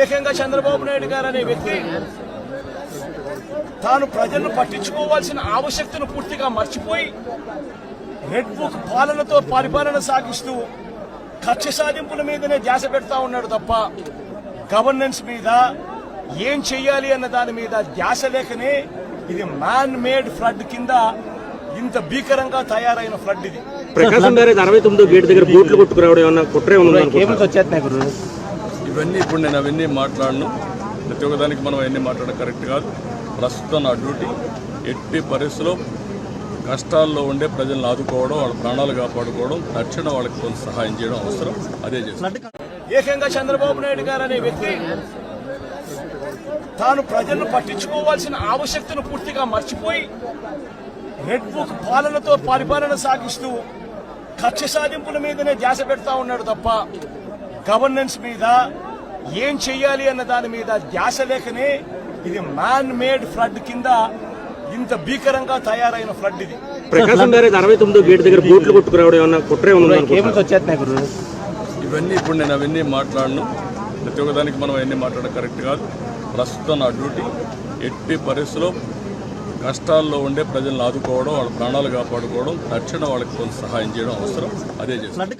ఏకంగా చంద్రబాబు నాయుడు గారు అనే వ్యక్తి. తాను ప్రజలను పట్టించుకోవాల్సిన ఆవశ్యకతను పూర్తిగా మర్చిపోయి రెడ్ బుక్ పాలనతో పరిపాలన సాగిస్తూ కక్ష సాధింపుల మీదనే ధ్యాస పెడతా ఉన్నాడు తప్ప గవర్నెన్స్ మీద ఏం చెయ్యాలి అన్న దాని మీద ధ్యాస లేకనే ఇది మ్యాన్ మేడ్ ఫ్లడ్ కింద ఇంత భీకరంగా తయారైన ఫ్లడ్ ఇది. ప్రకాశం బ్యారేజ్ అరవై తొమ్మిదో గేట్ దగ్గర బోట్లు కొట్టుకురావడం ఏమన్నా కుట్రే వచ్చేస్తున్నాయి గురు ఇవన్నీ ఇప్పుడు నేను అవన్నీ మాట్లాడను. ప్రతి ఒక్కదానికి మనం అవన్నీ మాట్లాడడం కరెక్ట్ కాదు. ప్రస్తుతం నా డ్యూటీ ఎట్టి పరిస్థితుల్లో కష్టాల్లో ఉండే ప్రజలను ఆదుకోవడం వాళ్ళ ప్రాణాలు కాపాడుకోవడం తక్షణ వాళ్ళకి కొంత సహాయం చేయడం అవసరం. అదే చేస్తాను ఏకంగా చంద్రబాబు నాయుడు గారు అనే వ్యక్తి తాను ప్రజలను పట్టించుకోవాల్సిన ఆవశ్యకతను పూర్తిగా మర్చిపోయి రెడ్ బుక్ పాలనతో పరిపాలన సాగిస్తూ కక్ష సాధింపుల మీదనే ధ్యాస పెడతా ఉన్నాడు తప్ప గవర్నెన్స్ మీద ఏం చెయ్యాలి అన్న దాని మీద ధ్యాస లేకనే ఇది మ్యాన్ మేడ్ ఫ్లడ్ కింద ఇంత భీకరంగా తయారైన ఫ్లడ్ ఇది. ప్రకాశం అరవై తొమ్మిదో గేట్ దగ్గర బోట్లు కొట్టుకురావడం ఏమన్నా కుట్రే వచ్చేస్తున్నాయి ఇవన్నీ ఇప్పుడు నేను అవన్నీ మాట్లాడను. ప్రతి ఒక్కదానికి మనం అవన్నీ మాట్లాడడం కరెక్ట్ కాదు. ప్రస్తుతం నా డ్యూటీ. ఎట్టి పరిస్థితుల్లో కష్టాల్లో ఉండే ప్రజలను ఆదుకోవడం వాళ్ళ ప్రాణాలు కాపాడుకోవడం తక్షణ వాళ్ళకి కొంత సహాయం చేయడం అవసరం. అదే చేస్తాం.